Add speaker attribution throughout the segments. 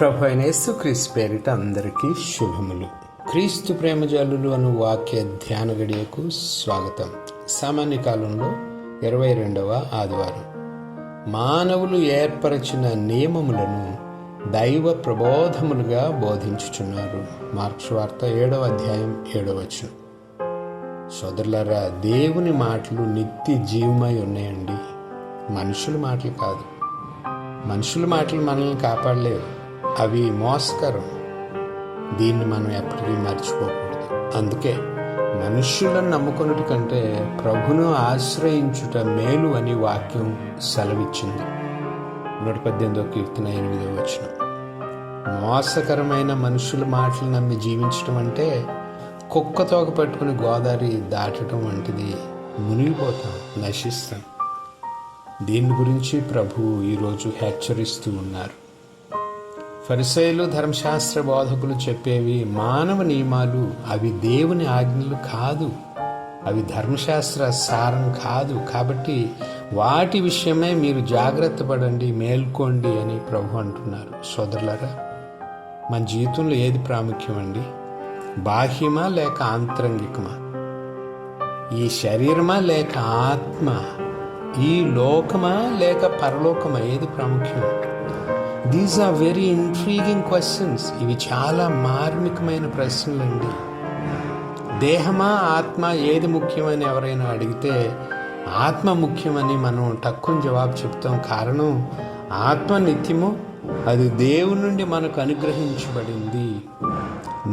Speaker 1: ప్రభు అయిన యేసుక్రీస్తు పేరిట అందరికీ శుభములు. క్రీస్తు ప్రేమజాలులు అను వాక్య ధ్యాన గడియకు స్వాగతం. సామాన్య కాలంలో ఇరవై రెండవ ఆదివారం. మానవులు ఏర్పరచిన నియమములను దైవ ప్రబోధములుగా బోధించుచున్నారు. మార్క్స్ వార్త ఏడవ అధ్యాయం ఏడవచ్చు సోదరులరా దేవుని మాటలు నిత్య జీవమై ఉన్నాయండి. మనుషుల మాటలు కాదు. మనుషుల మాటలు మనల్ని కాపాడలేవు. అవి మోసకరం. దీన్ని మనం ఎప్పటికీ మర్చిపోకూడదు. అందుకే మనుష్యులను నమ్ముకున్నటి కంటే ప్రభును ఆశ్రయించుట మేలు అని వాక్యం సెలవిచ్చింది. నూట పద్దెనిమిదో కీర్తన ఎనిమిదో వచ్చిన మోసకరమైన మనుషుల మాటలు నమ్మి జీవించడం అంటే కుక్క తోక పట్టుకుని గోదావరి దాటడం వంటిది మునిగిపోతాం నశిస్తాం. దీని గురించి ప్రభు ఈరోజు హెచ్చరిస్తూ ఉన్నారు. ఫరిసైలు ధర్మశాస్త్ర బోధకులు చెప్పేవి మానవ నియమాలు అవి దేవుని ఆజ్ఞలు కాదు. అవి ధర్మశాస్త్ర సారం కాదు. కాబట్టి వాటి విషయమే మీరు జాగ్రత్త పడండి మేల్కోండి అని ప్రభు అంటున్నారు. సోదరులరా మన జీవితంలో ఏది ప్రాముఖ్యం అండి? బాహ్యమా లేక ఆంతరంగికమా? ఈ శరీరమా లేక ఆత్మ? ఈ లోకమా లేక పరలోకమా? ఏది ప్రాముఖ్యం? These are very intriguing questions ఇవి చాలా మార్మికమైన ప్రశ్నలండి. దేహమా ఆత్మ ఏది ముఖ్యమని ఎవరైనా అడిగితే ఆత్మ ముఖ్యమని మనం తక్కువ జవాబు చెప్తాం. కారణం ఆత్మ నిత్యము అది దేవుని నుండి మనకు అనుగ్రహించబడింది.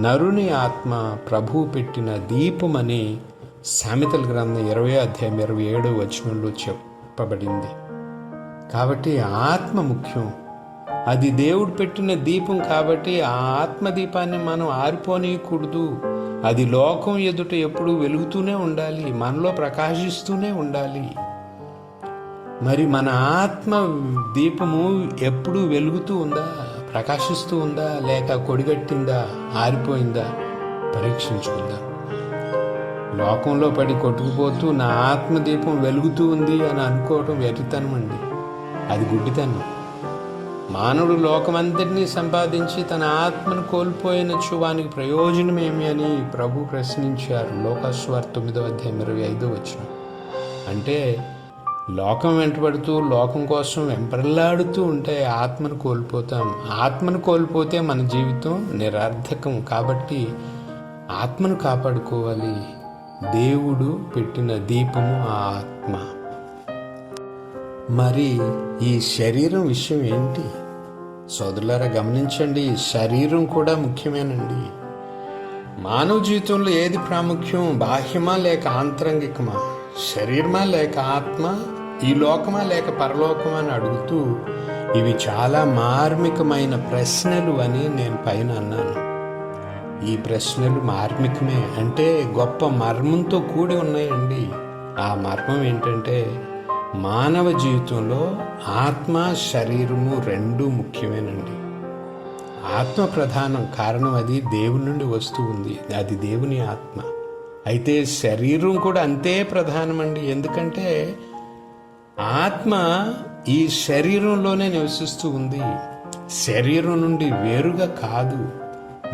Speaker 1: నరుని ఆత్మ ప్రభువు పెట్టిన దీపమని సామెతల గ్రంథం ఇరవై అధ్యాయం ఇరవై ఏడో వచనంలో చెప్పబడింది. కాబట్టి ఆత్మ ముఖ్యం. అది దేవుడు పెట్టిన దీపం కాబట్టి ఆ ఆత్మదీపాన్ని మనం ఆరిపోనీయకూడదు. అది లోకం ఎదుట ఎప్పుడూ వెలుగుతూనే ఉండాలి మనలో ప్రకాశిస్తూనే ఉండాలి. మరి మన ఆత్మ దీపము ఎప్పుడూ వెలుగుతూ ఉందా ప్రకాశిస్తూ ఉందా లేక కొడిగట్టిందా ఆరిపోయిందా? పరీక్షించుకుందాం. లోకంలో పడి కొట్టుకుపోతూ నా ఆత్మదీపం వెలుగుతూ ఉంది అని అనుకోవటం వెర్రితనం అండి. అది గుడ్డితనం. మానవుడు లోకమంతటినీ సంపాదించి తన ఆత్మను కోల్పోయిన వానికి ప్రయోజనమేమి అని ప్రభు ప్రశ్నించారు. లోకస్వార్ తొమ్మిదవ అధ్యాయం ఇరవై ఐదో వచ్చిన అంటే లోకం వెంటబడుతూ లోకం కోసం వెంపరలాడుతూ ఉంటే ఆత్మను కోల్పోతాం. ఆత్మను కోల్పోతే మన జీవితం నిరర్థకం కాబట్టి ఆత్మను కాపాడుకోవాలి. దేవుడు పెట్టిన దీపము ఆ ఆత్మ. మరి ఈ శరీరం విషయం ఏంటి? సోదరులారా గమనించండి శరీరం కూడా ముఖ్యమేనండి. మానవ జీవితంలో ఏది ప్రాముఖ్యం? బాహ్యమా లేక ఆంతరంగికమా? శరీరమా లేక ఆత్మ? ఈ లోకమా లేక పరలోకమా అని అడుగుతూ ఇవి చాలా మార్మికమైన ప్రశ్నలు అని నేను పైన అన్నాను. ఈ ప్రశ్నలు మార్మికమే. అంటే గొప్ప మర్మంతో కూడి ఉన్నాయండి. ఆ మర్మం ఏంటంటే మానవ జీవితంలో ఆత్మ శరీరము రెండు ముఖ్యమేనండి. ఆత్మ ప్రధానం కారణం అది దేవుని నుండి వస్తూ ఉంది. అది దేవుని ఆత్మ. అయితే శరీరం కూడా అంతే ప్రధానమండి. ఎందుకంటే ఆత్మ ఈ శరీరంలోనే నివసిస్తూ ఉంది. శరీరం నుండి వేరుగా కాదు.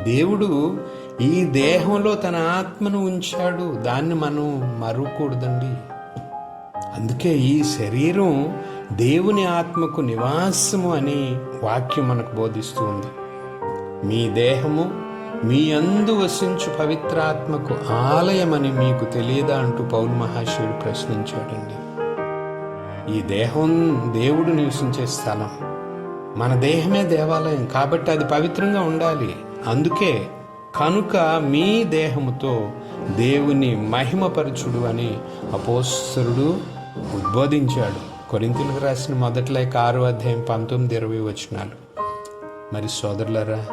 Speaker 1: దేవుడు ఈ దేహంలో తన ఆత్మను ఉంచాడు. దాన్ని మనం మరవకూడదండి. అందుకే ఈ శరీరం దేవుని ఆత్మకు నివాసము అని వాక్యం మనకు బోధిస్తుంది మీ దేహము మీ అందు వసించు పవిత్రాత్మకు ఆలయమని మీకు తెలియదా అంటూ పౌల్ మహాశివుడు ప్రశ్నించాడండి. ఈ దేహం దేవుడు నివసించే స్థలం. మన దేహమే దేవాలయం కాబట్టి అది పవిత్రంగా ఉండాలి. అందుకే కనుక మీ దేహముతో దేవుని మహిమపరచుడు అని అపోస్తరుడు ఉద్బోధించాడు. కొరింతలకు రాసిన మొదటి లేక అధ్యాయం పంతొమ్మిది ఇరవై వచనాలు. మరి సోదరులరా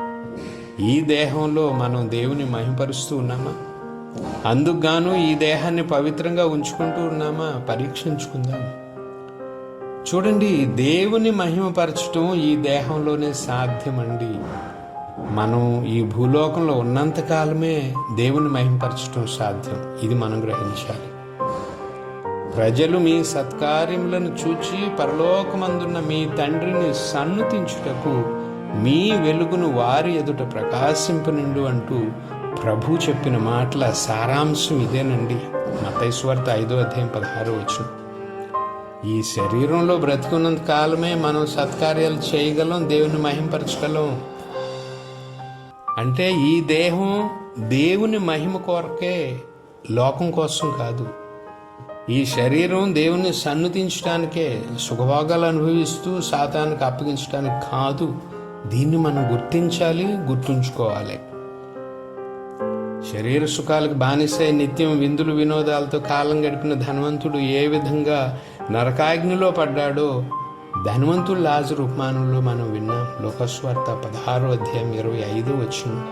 Speaker 1: ఈ దేహంలో మనం దేవుని మహిమపరుస్తూ ఉన్నామా? అందుకుగాను ఈ దేహాన్ని పవిత్రంగా ఉంచుకుంటూ ఉన్నామా? పరీక్షించుకుందాం. చూడండి దేవుని మహిమపరచటం ఈ దేహంలోనే సాధ్యమండి. మనం ఈ భూలోకంలో ఉన్నంత కాలమే దేవుని మహిమపరచటం సాధ్యం. ఇది మనం గ్రహించాలి. ప్రజలు మీ సత్కార్యములను చూచి పరలోకమందున్న మీ తండ్రిని సన్నుతించుటకు మీ వెలుగును వారి ఎదుట ప్రకాశింపనుండు అంటూ ప్రభు చెప్పిన మాటల సారాంశం ఇదేనండి. మతైస్వార్త ఐదో అధ్యాయం పదహారు వచ్చిన ఈ శరీరంలో బ్రతికున్నంత కాలమే మనం సత్కార్యాలు చేయగలం దేవుని మహింపరచగలం. అంటే ఈ దేహం దేవుని మహిమ కొరకే లోకం కోసం కాదు. ఈ శరీరం దేవుని సన్నుతించడానికే సుఖభోగాలు అనుభవిస్తూ సాతానికి అప్పగించడానికి కాదు దీన్ని మనం గుర్తించాలి గుర్తుంచుకోవాలి. శరీర సుఖాలకు బానిసై నిత్యం విందులు వినోదాలతో కాలం గడిపిన ధనవంతుడు ఏ విధంగా నరకాగ్నిలో పడ్డాడో ధనవంతుడు లాజరు ఉపమానంలో మనం విన్నాం. లోకస్వార్త పదహారో అధ్యాయం ఇరవై ఐదు వచ్చింది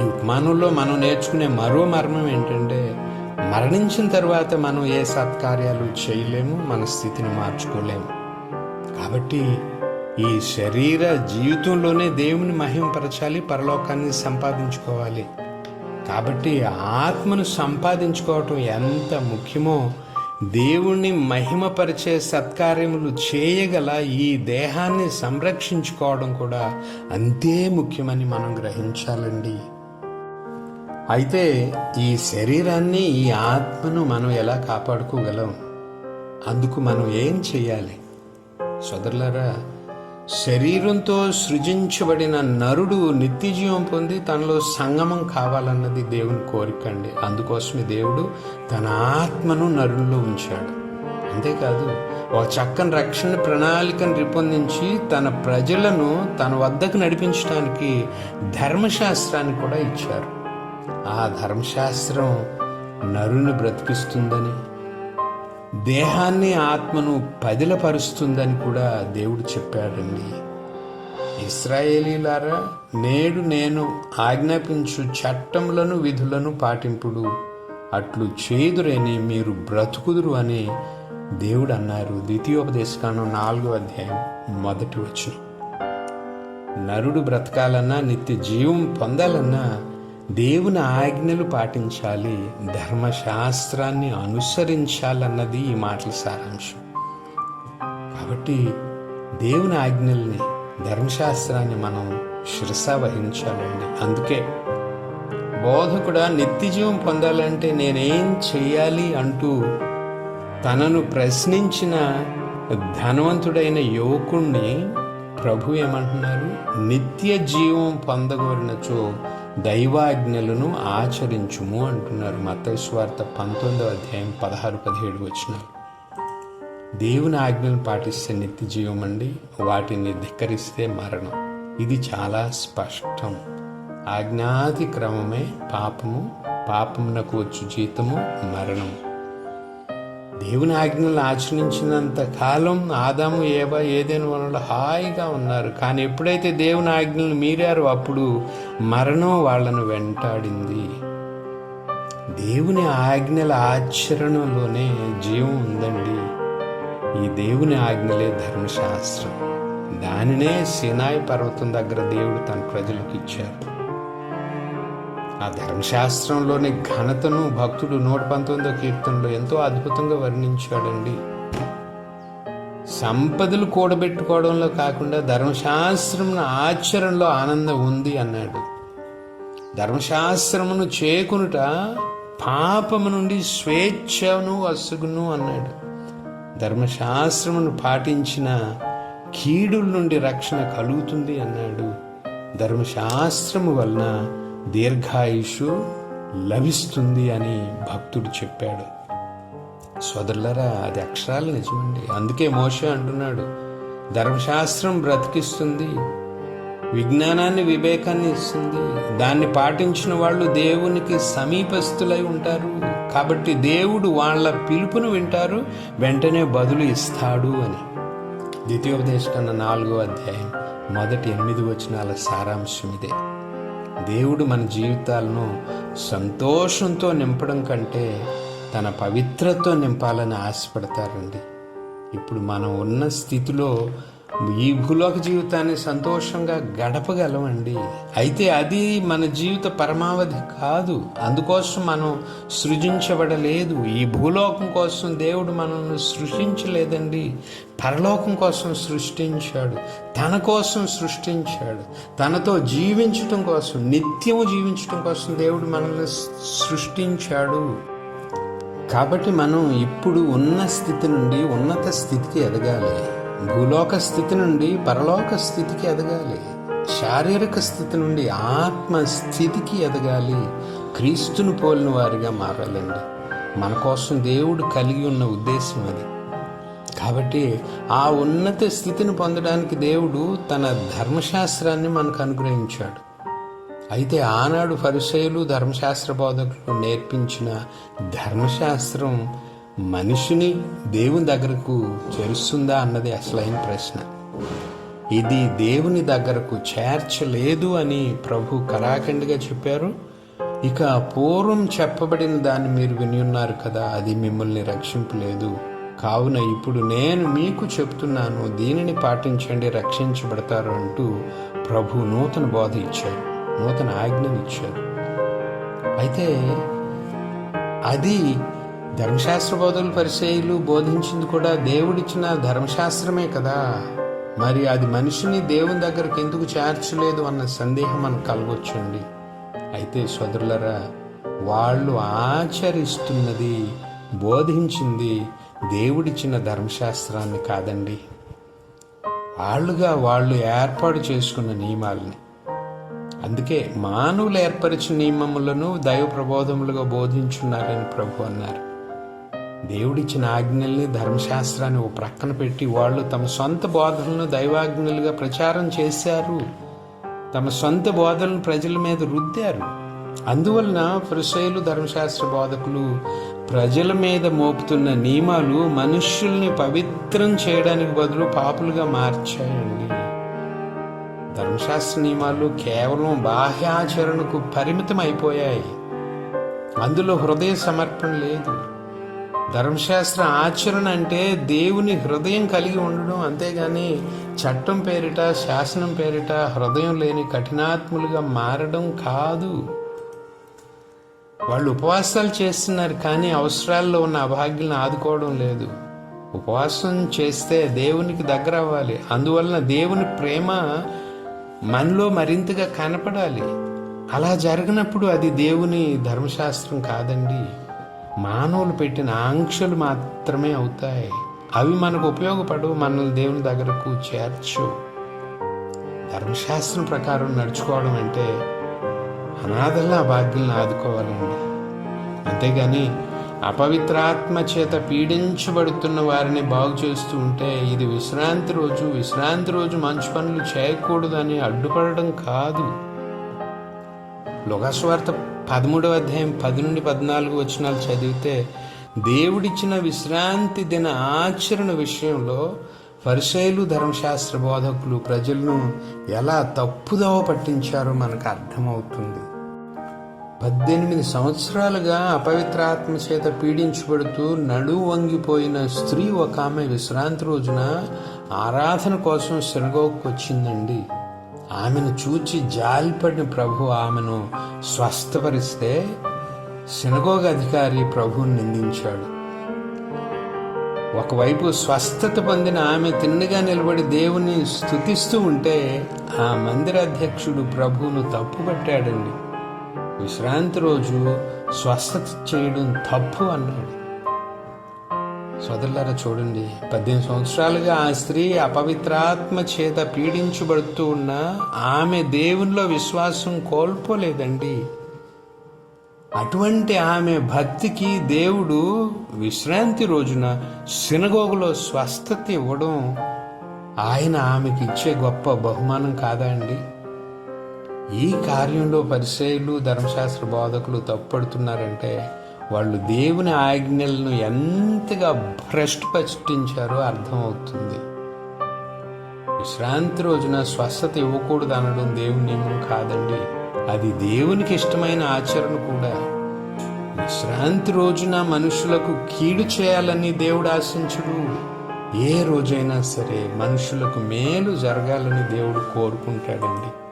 Speaker 1: ఈ ఉపమానంలో మనం నేర్చుకునే మరో మర్మం ఏంటంటే మరణించిన తర్వాత మనం ఏ సత్కార్యాలు చేయలేము మన స్థితిని మార్చుకోలేము. కాబట్టి ఈ శరీర జీవితంలోనే దేవుని మహిమపరచాలి పరలోకాన్ని సంపాదించుకోవాలి. కాబట్టి ఆత్మను సంపాదించుకోవటం ఎంత ముఖ్యమో దేవుణ్ణి మహిమపరిచే సత్కార్యములు చేయగల ఈ దేహాన్ని సంరక్షించుకోవడం కూడా అంతే ముఖ్యమని మనం గ్రహించాలండి. అయితే ఈ శరీరాన్ని ఈ ఆత్మను మనం ఎలా కాపాడుకోగలం? అందుకు మనం ఏం చేయాలి సోదరులారా శరీరంతో సృజించబడిన నరుడు నిత్యజీవం పొంది తనలో సంగమం కావాలన్నది దేవుని కోరిక అండి. అందుకోసమే దేవుడు తన ఆత్మను నరునిలో ఉంచాడు. అంతేకాదు ఒక చక్కని రక్షణ ప్రణాళికను రూపొందించి తన ప్రజలను తన వద్దకు నడిపించడానికి ధర్మశాస్త్రాన్ని కూడా ఇచ్చారు. ఆ ధర్మశాస్త్రం నరుని బ్రతికిస్తుందని దేహాన్ని ఆత్మను పదిలపరుస్తుందని కూడా దేవుడు చెప్పాడండి. ఇస్రాయేలీలారా నేడు నేను ఆజ్ఞాపించు చట్టములను విధులను పాటింపుడు అట్లు చేదురని మీరు బ్రతుకుదురు అని దేవుడు అన్నారు. ద్వితీయోపదేశకాండం నాలుగో అధ్యాయం మొదటి వచ్చి నరుడు బ్రతకాలన్నా నిత్య జీవం పొందాలన్నా దేవుని ఆజ్ఞలు పాటించాలి ధర్మశాస్త్రాన్ని అనుసరించాలన్నది ఈ మాటల సారాంశం. కాబట్టి దేవుని ఆజ్ఞల్ని ధర్మశాస్త్రాన్ని మనం శిరస వహించాలండి. అందుకే బోధకుడా నిత్యజీవం పొందాలంటే నేనేం చేయాలి అంటూ తనను ప్రశ్నించిన ధనవంతుడైన యువకుణ్ణి ప్రభు ఏమంటున్నారు? నిత్య జీవం పొందగోరినచో దైవాజ్ఞలను ఆచరించుము అంటున్నారు మతస్వార్త పంతొమ్మిదో అధ్యాయం పదహారు పదిహేడు వచ్చినారు దేవుని ఆజ్ఞలు పాటిస్తే నిత్య జీవం అండి వాటిని ధిక్కరిస్తే మరణం. ఇది చాలా స్పష్టం. ఆజ్ఞాతి క్రమమే పాపము పాపమునకు వచ్చు జీతము మరణం దేవుని ఆజ్ఞలను ఆచరించినంత కాలం ఆదాము ఏవా ఏదైనా వనరులు హాయిగా ఉన్నారు. కానీ ఎప్పుడైతే దేవుని ఆజ్ఞలను మీరారో అప్పుడు మరణం వాళ్ళను వెంటాడింది. దేవుని ఆజ్ఞల ఆచరణలోనే జీవం ఉందండి. ఈ దేవుని ఆజ్ఞలే ధర్మశాస్త్రం. దానినే సినాయి పర్వతం దగ్గర దేవుడు తన ప్రజలకు ఇచ్చారు. ఆ ధర్మశాస్త్రంలోని ఘనతను భక్తుడు నూట పంతొమ్మిదో కీర్తనలో ఎంతో అద్భుతంగా వర్ణించాడండి. సంపదలు కూడబెట్టుకోవడంలో కాకుండా ధర్మశాస్త్రం ఆచరణలో ఆనందం ఉంది అన్నాడు. ధర్మశాస్త్రమును చేకునుట పాపము నుండి స్వేచ్ఛను అసుగును అన్నాడు. ధర్మశాస్త్రమును పాటించిన కీడుల నుండి రక్షణ కలుగుతుంది అన్నాడు. ధర్మశాస్త్రము వలన దీర్ఘాయుషు లభిస్తుంది అని భక్తుడు చెప్పాడు. సోదరులరా అది అక్షరాలు నిజమండి. అందుకే మోష అంటున్నాడు ధర్మశాస్త్రం బ్రతికిస్తుంది విజ్ఞానాన్ని వివేకాన్ని ఇస్తుంది. దాన్ని పాటించిన వాళ్ళు దేవునికి సమీపస్తులై ఉంటారు. కాబట్టి దేవుడు వాళ్ళ పిలుపును వింటారు వెంటనే బదులు ఇస్తాడు అని. ద్వితీయోపదేశ కన్నా నాలుగో అధ్యాయం మొదటి ఎనిమిది వచనాల సారాంశం ఇదే. దేవుడు మన జీవితాలను సంతోషంతో నింపడం కంటే తన పవిత్రతో నింపాలని ఆశపడతారండి. ఇప్పుడు మనం ఉన్న స్థితిలో ఈ భూలోక జీవితాన్ని సంతోషంగా గడపగలమండి. అయితే అది మన జీవిత పరమావధి కాదు. అందుకోసం మనం సృజించబడలేదు. ఈ భూలోకం కోసం దేవుడు మనల్ని సృష్టించలేదండి. పరలోకం కోసం సృష్టించాడు. తన కోసం సృష్టించాడు. తనతో జీవించటం కోసం నిత్యము జీవించటం కోసం దేవుడు మనల్ని సృష్టించాడు. కాబట్టి మనం ఇప్పుడు ఉన్న స్థితి నుండి ఉన్నత స్థితికి ఎదగాలి. భూలోక స్థితి నుండి పరలోక స్థితికి ఎదగాలి. శారీరక స్థితి నుండి ఆత్మ స్థితికి ఎదగాలి. క్రీస్తును పోలిన వారిగా మారాలండి. మన కోసం దేవుడు కలిగి ఉన్న ఉద్దేశం అది. కాబట్టి ఆ ఉన్నత స్థితిని పొందడానికి దేవుడు తన ధర్మశాస్త్రాన్ని మనకు అనుగ్రహించాడు. అయితే ఆనాడు పరిచయులు ధర్మశాస్త్ర బోధకులు నేర్పించిన ధర్మశాస్త్రం మనిషిని దేవుని దగ్గరకు చేరుస్తుందా అన్నది అసలైన ప్రశ్న. ఇది దేవుని దగ్గరకు చేర్చలేదు అని ప్రభు కరాఖండిగా చెప్పారు. ఇక పూర్వం చెప్పబడిన దాన్ని మీరు విని ఉన్నారు కదా అది మిమ్మల్ని రక్షింపలేదు. కావున ఇప్పుడు నేను మీకు చెప్తున్నాను దీనిని పాటించండి రక్షించబడతారు అంటూ ప్రభు నూతన బోధ ఇచ్చారు నూతన ఆజ్ఞలు ఇచ్చారు. అయితే అది ధర్మశాస్త్ర బోధకులు పరిచయలు బోధించింది కూడా దేవుడిచ్చిన ధర్మశాస్త్రమే కదా. మరి అది మనిషిని దేవుని దగ్గరికి ఎందుకు చేర్చలేదు అన్న సందేహం మనకు కలగొచ్చండి. అయితే సోదరులరా వాళ్ళు ఆచరిస్తున్నది బోధించింది దేవుడిచ్చిన ధర్మశాస్త్రాన్ని కాదండి. వాళ్ళుగా వాళ్ళు ఏర్పాటు చేసుకున్న నియమాలని. అందుకే మానవులు ఏర్పరిచిన నియమములను దైవ ప్రబోధములుగా బోధించున్నారని ప్రభు అన్నారు. దేవుడిచ్చిన ఆజ్ఞల్ని ధర్మశాస్త్రాన్ని ఓ ప్రక్కన పెట్టి వాళ్ళు తమ సొంత బోధనలను దైవాజ్ఞలుగా ప్రచారం చేశారు. తమ సొంత బోధనలు ప్రజల మీద రుద్దారు. అందువలన పరిశైలు ధర్మశాస్త్ర బోధకులు ప్రజల మీద మోపుతున్న నియమాలు మనుష్యుల్ని పవిత్రం చేయడానికి బదులు పాపులుగా మార్చాయండి. ధర్మశాస్త్ర నియమాలు కేవలం బాహ్యాచరణకు పరిమితం అయిపోయాయి అందులో హృదయ సమర్పణ లేదు. ధర్మశాస్త్ర ఆచరణ అంటే దేవుని హృదయం కలిగి ఉండడం. అంతేగాని చట్టం పేరిట శాసనం పేరిట హృదయం లేని కఠినాత్ములుగా మారడం కాదు. వాళ్ళు ఉపవాసాలు చేస్తున్నారు కానీ అవసరాల్లో ఉన్న అభాగ్యులను ఆదుకోవడం లేదు. ఉపవాసం చేస్తే దేవునికి దగ్గర అవ్వాలి. అందువలన దేవుని ప్రేమ మనలో మరింతగా కనపడాలి. అలా జరిగినప్పుడు అది దేవుని ధర్మశాస్త్రం కాదండి. మానవులు పెట్టిన ఆంక్షలు మాత్రమే అవుతాయి. అవి మనకు ఉపయోగపడవు మనల్ని దేవుని దగ్గరకు చేర్చు. ధర్మశాస్త్రం ప్రకారం నడుచుకోవడం అంటే అనాథల్ని ఆ ఆదుకోవాలండి. అంతేగాని అపవిత్రాత్మ చేత పీడించబడుతున్న వారిని బాగు చేస్తూ ఉంటే ఇది విశ్రాంతి రోజు. విశ్రాంతి రోజు మంచి పనులు చేయకూడదని అడ్డుపడడం కాదు. లోకస్వార్త పదమూడవ అధ్యాయం పది నుండి పద్నాలుగు వచనాలు చదివితే దేవుడిచ్చిన విశ్రాంతి దిన ఆచరణ విషయంలో పరిశైలు ధర్మశాస్త్ర బోధకులు ప్రజలను ఎలా తప్పుదోవ పట్టించారో మనకు అర్థమవుతుంది. పద్దెనిమిది సంవత్సరాలుగా అపవిత్రాత్మ చేత పీడించబడుతూ నడు వంగిపోయిన స్త్రీ ఒక ఆమె విశ్రాంతి రోజున ఆరాధన కోసం శనగోకు వచ్చిందండి ఆమెను చూచి జాలిపడిన ప్రభు ఆమెను స్వస్థపరిస్తే సినగోగ అధికారి ప్రభువుని నిందించాడు. ఒకవైపు స్వస్థత పొందిన ఆమె తిన్నగా నిలబడి దేవుని స్థుతిస్తూ ఉంటే ఆ మందిర అధ్యక్షుడు ప్రభువును తప్పుపట్టాడండి. విశ్రాంతి రోజు స్వస్థత చేయడం తప్పు అన్నాడు. సోదరులారా చూడండి. పద్దెనిమిది సంవత్సరాలుగా ఆ స్త్రీ అపవిత్రాత్మ చేత పీడించబడుతూ ఉన్న ఆమె దేవునిలో విశ్వాసం కోల్పోలేదండి. అటువంటి ఆమె భక్తికి దేవుడు విశ్రాంతి రోజున సినగోగులో స్వస్థత ఇవ్వడం ఆయన ఆమెకి ఇచ్చే గొప్ప బహుమానం కాదా అండి? ఈ కార్యంలో పరిచయులు ధర్మశాస్త్ర బోధకులు తప్పుపడుతున్నారంటే వాళ్ళు దేవుని ఆజ్ఞలను ఎంతగా భ్రష్టు పట్టించారో అర్థమవుతుంది. విశ్రాంతి రోజున స్వస్థత ఇవ్వకూడదు అనడం దేవుని నియమం కాదండి. అది దేవునికి ఇష్టమైన ఆచరణ కూడా. విశ్రాంతి రోజున మనుషులకు కీడు చేయాలని దేవుడు ఆశించడు. ఏ రోజైనా సరే మనుషులకు మేలు జరగాలని దేవుడు కోరుకుంటాడండి.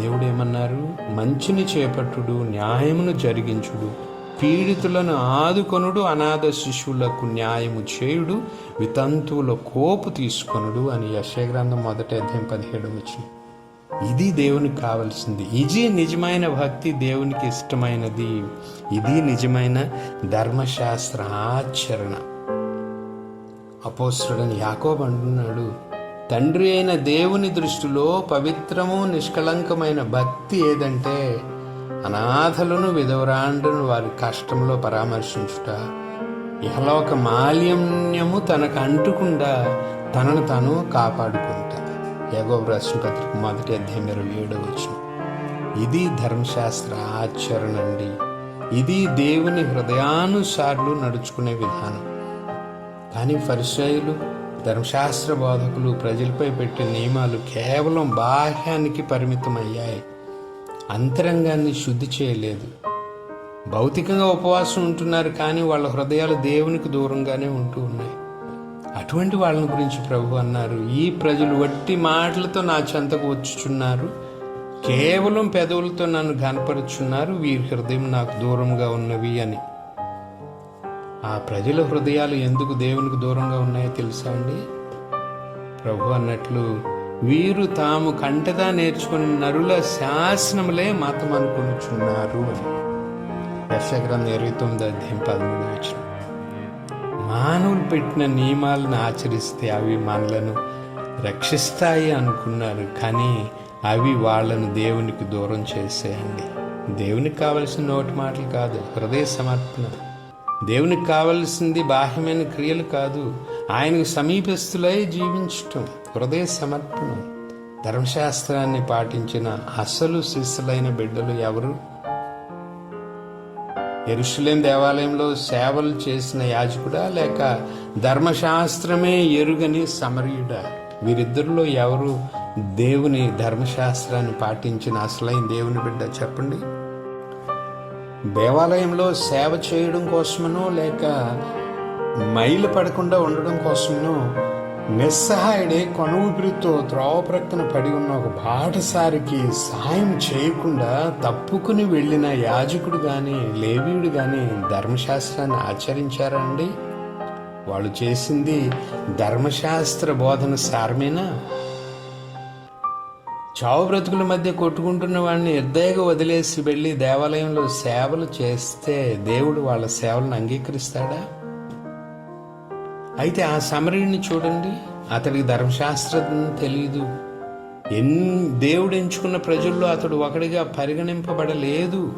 Speaker 1: దేవుడు ఏమన్నారు? మంచిని చేపట్టుడు న్యాయమును జరిగించుడు. పీడితులను ఆదుకొనుడు అనాథ శిశువులకు న్యాయము చేయుడు వితంతువుల కోపు తీసుకొనుడు అని యశగ్రంథం మొదటి అధ్యాయం పదిహేడు వచ్చిన ఇది దేవునికి కావలసింది. ఇది నిజమైన భక్తి దేవునికి ఇష్టమైనది. ఇది నిజమైన ధర్మశాస్త్ర ఆచరణ. అపోస్తుడని యాకోబ్ అంటున్నాడు తండ్రి అయిన దేవుని దృష్టిలో పవిత్రము నిష్కళంకమైన భక్తి ఏదంటే అనాథలను విధవరాండును వారి కష్టంలో పరామర్శించుట ఇహలోక మాలిన్యము తనకు అంటుకుండా తనను తాను కాపాడుకుంటా. ఏగో రాసిన పత్రిక మొదటి అధ్యాయం ఇరవై ఏడవ వచ్చిన ఇది ధర్మశాస్త్ర ఆచరణ అండి. ఇది దేవుని హృదయానుసార్లు నడుచుకునే విధానం. కానీ పరిచయులు ధర్మశాస్త్ర బోధకులు ప్రజలపై పెట్టే నియమాలు కేవలం బాహ్యానికి పరిమితమయ్యాయి. అంతరంగాన్ని శుద్ధి చేయలేదు. భౌతికంగా ఉపవాసం ఉంటున్నారు కానీ వాళ్ళ హృదయాలు దేవునికి దూరంగానే ఉంటూ ఉన్నాయి. అటువంటి వాళ్ళని గురించి ప్రభు అన్నారు ఈ ప్రజలు వట్టి మాటలతో నా చెంతకు వచ్చుచున్నారు. కేవలం పెదవులతో నన్ను కనపరుచున్నారు వీరి హృదయం నాకు దూరంగా ఉన్నవి అని. ఆ ప్రజల హృదయాలు ఎందుకు దేవునికి దూరంగా ఉన్నాయో తెలుసా అండి? ప్రభు అన్నట్లు వీరు తాము కంటదా నేర్చుకుని నరుల శాసనములే మతం అనుకునిచున్నారు అని. యశగ్రంథం ఇరవై తొమ్మిది అధ్యాయం పదమూడు వచ్చిన మానవులు పెట్టిన నియమాలను ఆచరిస్తే అవి మనలను రక్షిస్తాయి అనుకున్నారు కానీ అవి వాళ్ళను దేవునికి దూరం చేసేయండి. దేవునికి కావలసిన నోటి మాటలు కాదు హృదయ సమర్పణ. దేవునికి కావలసింది బాహ్యమైన క్రియలు కాదు ఆయనకు సమీపస్తులై జీవించటం హృదయ సమర్పణ. ధర్మశాస్త్రాన్ని పాటించిన అసలు శిష్యులైన బిడ్డలు ఎవరు? ఎరుషులేం దేవాలయంలో సేవలు చేసిన యాజకుడా లేక ధర్మశాస్త్రమే ఎరుగని సమరయుడా? వీరిద్దరిలో ఎవరు దేవుని ధర్మశాస్త్రాన్ని పాటించిన అసలైన దేవుని బిడ్డ చెప్పండి. దేవాలయంలో సేవ చేయడం కోసమనో లేక మైలు పడకుండా ఉండడం కోసమును నిస్సహాయుడే కొన ఊపిరితో త్రోవ ప్రక్కన పడి ఉన్న ఒక బాటసారికి సాయం చేయకుండా తప్పుకుని వెళ్ళిన యాజకుడు కానీ లేవీయుడు కానీ ధర్మశాస్త్రాన్ని ఆచరించారండి వాళ్ళు చేసింది ధర్మశాస్త్ర బోధన సారమేనా? చావు బ్రతుకుల మధ్య కొట్టుకుంటున్న వాడిని నిర్దయగా వదిలేసి వెళ్ళి దేవాలయంలో సేవలు చేస్తే దేవుడు వాళ్ళ సేవలను అంగీకరిస్తాడా? అయితే ఆ సమరుడిని చూడండి. అతడికి ధర్మశాస్త్రం తెలియదు ఎన్ దేవుడు ఎంచుకున్న ప్రజల్లో అతడు ఒకడిగా పరిగణింపబడలేదు.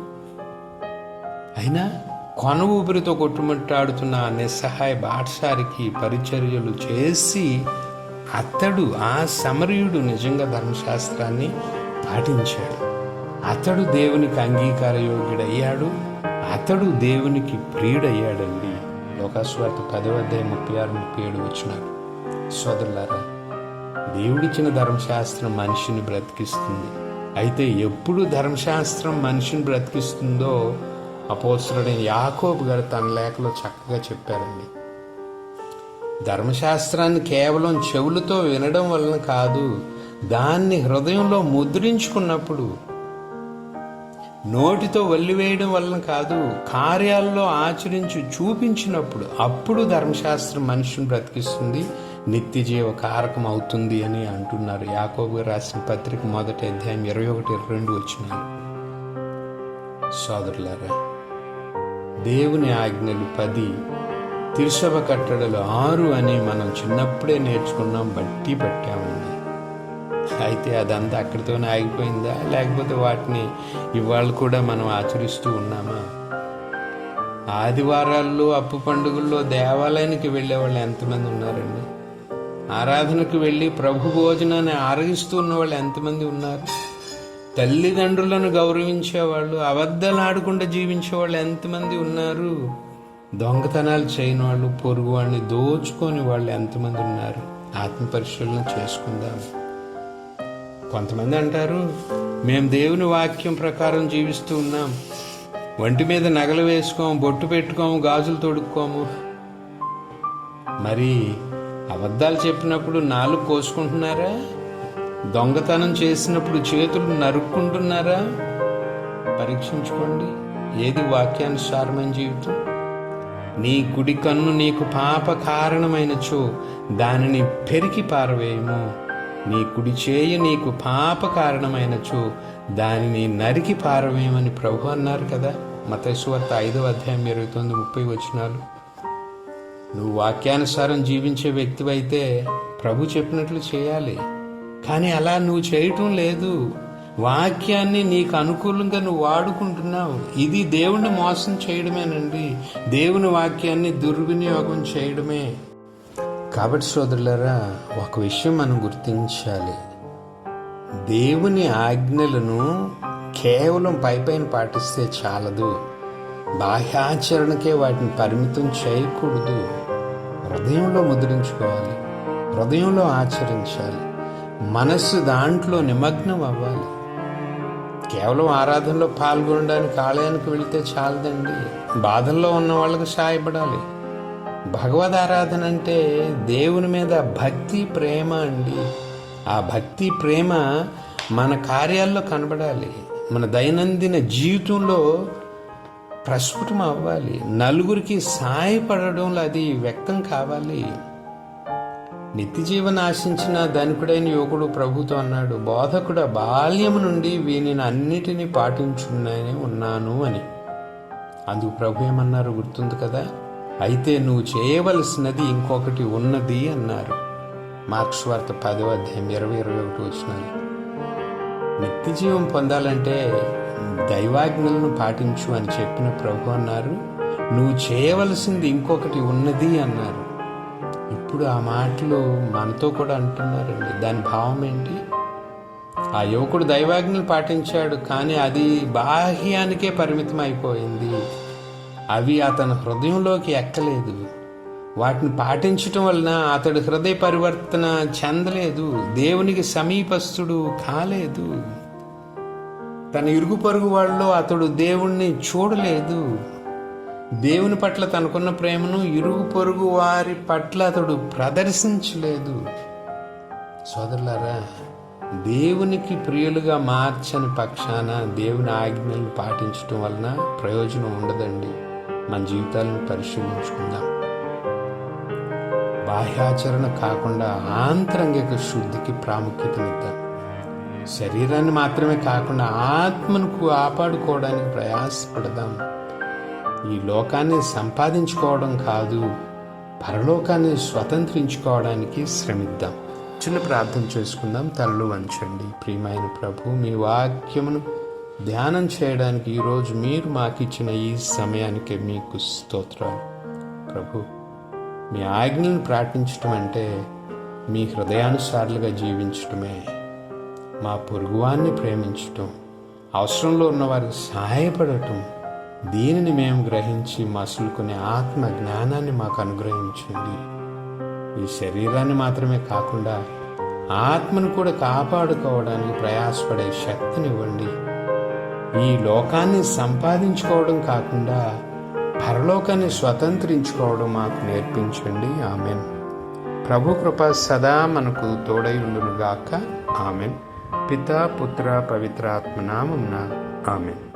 Speaker 1: అయినా కొన ఊపిరితో కొట్టుమట్టాడుతున్న ఆ నిస్సహాయ బాటసారికి పరిచర్యలు చేసి అతడు ఆ సమరయుడు నిజంగా ధర్మశాస్త్రాన్ని పాటించాడు. అతడు దేవునికి అంగీకారయోగ్యుడయ్యాడు. అతడు దేవునికి ప్రియుడయ్యాడండి. లోకాస్వార్త పదవ అధ్యాయం ముప్పై ఆరు ముప్పై ఏడు వచ్చినారు సోదరులారా దేవుడిచ్చిన ధర్మశాస్త్రం మనిషిని బ్రతికిస్తుంది. అయితే ఎప్పుడు ధర్మశాస్త్రం మనిషిని బ్రతికిస్తుందో అపోసరుడైన యాకోబు గారు తన లేఖలో చక్కగా చెప్పారండి. ధర్మశాస్త్రాన్ని కేవలం చెవులతో వినడం వలన కాదు దాన్ని హృదయంలో ముద్రించుకున్నప్పుడు నోటితో వల్లివేయడం వలన కాదు కార్యాల్లో ఆచరించి చూపించినప్పుడు అప్పుడు ధర్మశాస్త్రం మనిషిని బ్రతికిస్తుంది నిత్య జీవ కారకం అవుతుంది అని అంటున్నారు. యాకోబు రాసిన పత్రిక మొదటి అధ్యాయం ఇరవై ఒకటి ఇరవై రెండు వచ్చినారు సోదరులారా దేవుని ఆజ్ఞలు పది తిరుసభ కట్టడలు ఆరు అని మనం చిన్నప్పుడే నేర్చుకున్నాం బట్టి పట్టామండి అయితే అదంతా అక్కడితోనే ఆగిపోయిందా? లేకపోతే వాటిని ఇవాళ కూడా మనం ఆచరిస్తూ ఉన్నామా? ఆదివారాల్లో అప్పు పండుగల్లో దేవాలయానికి వెళ్ళే వాళ్ళు ఎంతమంది ఉన్నారండి? ఆరాధనకు వెళ్ళి ప్రభు భోజనాన్ని ఆరగిస్తూ ఉన్నవాళ్ళు ఎంతమంది ఉన్నారు? తల్లిదండ్రులను గౌరవించేవాళ్ళు అబద్ధాలు ఆడకుండా జీవించే వాళ్ళు ఎంతమంది ఉన్నారు? దొంగతనాలు చేయని వాళ్ళు పొరుగు వాళ్ళని దోచుకొని వాళ్ళు ఎంతమంది ఉన్నారు? ఆత్మ పరిశీలన చేసుకుందాం. కొంతమంది అంటారు మేము దేవుని వాక్యం ప్రకారం జీవిస్తూ ఉన్నాం. ఒంటి మీద నగలు వేసుకోము బొట్టు పెట్టుకోము గాజులు తొడుక్కోము. మరి అబద్ధాలు చెప్పినప్పుడు నాలుగు కోసుకుంటున్నారా? దొంగతనం చేసినప్పుడు చేతులు నరుక్కుంటున్నారా? పరీక్షించుకోండి. ఏది వాక్యానుసారమైన జీవితం? నీ కుడి కన్ను నీకు పాప కారణమైనచో దానిని పెరికి పారవేయము. నీ కుడి చేయి నీకు పాప కారణమైనచో దానిని నరికి పారవేయమని ప్రభు అన్నారు కదా. మతేశ్వర్త ఐదవ అధ్యాయం ఇరవై తొమ్మిది ముప్పై వచ్చినాలు నువ్వు వాక్యానుసారం జీవించే వ్యక్తివైతే ప్రభు చెప్పినట్లు చేయాలి. కానీ అలా నువ్వు చేయటం లేదు. వాక్యాన్ని నీకు అనుకూలంగా నువ్వు వాడుకుంటున్నావు. ఇది దేవుణ్ణి మోసం చేయడమేనండి. దేవుని వాక్యాన్ని దుర్వినియోగం చేయడమే. కాబట్టి సోదరులరా ఒక విషయం మనం గుర్తించాలి. దేవుని ఆజ్ఞలను కేవలం పైపైన పాటిస్తే చాలదు. బాహ్యాచరణకే వాటిని పరిమితం చేయకూడదు. హృదయంలో ముద్రించుకోవాలి. హృదయంలో ఆచరించాలి. మనస్సు దాంట్లో నిమగ్నం అవ్వాలి. కేవలం ఆరాధనలో పాల్గొనడానికి ఆలయానికి వెళితే చాలదండి. బాధల్లో ఉన్న వాళ్ళకి సాయపడాలి. భగవద్ ఆరాధన అంటే దేవుని మీద భక్తి ప్రేమ అండి. ఆ భక్తి ప్రేమ మన కార్యాల్లో కనబడాలి. మన దైనందిన జీవితంలో ప్రస్ఫుటం అవ్వాలి. నలుగురికి సాయపడడంలో అది వ్యక్తం కావాలి. నిత్య జీవన ఆశించిన ధనికుడైన యువకుడు ప్రభుతో అన్నాడు బోధకుడ బాల్యం నుండి వీనిని అన్నిటినీ పాటించున్నానే ఉన్నాను అని. అందుకు ప్రభు ఏమన్నారు? గుర్తుంది కదా? అయితే నువ్వు చేయవలసినది ఇంకొకటి ఉన్నది అన్నారు. మార్క్స్ వార్త పదవ అధ్యాయం ఇరవై ఇరవై ఒకటి వచ్చినాయి నిత్య జీవం పొందాలంటే దైవాజ్ఞలను పాటించు అని చెప్పిన ప్రభు అన్నారు. నువ్వు చేయవలసింది ఇంకొకటి ఉన్నది అన్నారు. ఇప్పుడు ఆ మాటలు మనతో కూడా అంటున్నారండి. దాని భావం ఏంటి? ఆ యువకుడు దైవాజ్ఞలు పాటించాడు కానీ అది బాహ్యానికే పరిమితం అయిపోయింది అవి అతని హృదయంలోకి ఎక్కలేదు. వాటిని పాటించటం వలన అతడు హృదయ పరివర్తన చెందలేదు. దేవునికి సమీపస్తుడు కాలేదు. తన ఇరుగు పొరుగు వాళ్ళలో అతడు దేవుణ్ణి చూడలేదు. దేవుని పట్ల తనకున్న ప్రేమను ఇరుగు పొరుగు వారి పట్ల అతడు ప్రదర్శించలేదు. సోదరులారా దేవునికి ప్రియులుగా మార్చని పక్షాన దేవుని ఆజ్ఞలు పాటించడం వలన ప్రయోజనం ఉండదండి. మన జీవితాలను పరిశీలించుకుందాం. బాహ్యాచరణ కాకుండా ఆంతరంగిక శుద్ధికి ప్రాముఖ్యతనిద్దాం. శరీరాన్ని మాత్రమే కాకుండా ఆత్మను కాపాడుకోవడానికి ప్రయాసపడదాం. ఈ లోకాన్ని సంపాదించుకోవడం కాదు పరలోకాన్ని స్వతంత్రించుకోవడానికి శ్రమిద్దాం. చిన్న ప్రార్థన చేసుకుందాం. తలలు వంచండి. ప్రియమైన ప్రభు మీ వాక్యమును ధ్యానం చేయడానికి ఈరోజు మీరు మాకు ఇచ్చిన ఈ సమయానికి మీకు స్తోత్రాలు. ప్రభు మీ ఆజ్ఞలను ప్రార్థించటం అంటే మీ హృదయానుసారులుగా జీవించటమే మా పొరుగువాన్ని ప్రేమించటం అవసరంలో ఉన్నవారికి సహాయపడటం దీనిని మేము గ్రహించి మసులుకునే ఆత్మ జ్ఞానాన్ని మాకు అనుగ్రహించండి. ఈ శరీరాన్ని మాత్రమే కాకుండా ఆత్మను కూడా కాపాడుకోవడానికి ప్రయాసపడే శక్తినివ్వండి ఈ లోకాన్ని సంపాదించుకోవడం కాకుండా పరలోకాన్ని స్వతంత్రించుకోవడం మాకు నేర్పించండి. ఆమెన్. ప్రభు కృప సదా మనకు తోడై ఉండునుగాక. ఆమెన్. పితా పుత్ర పవిత్రాత్మ నామమున ఆమెన్.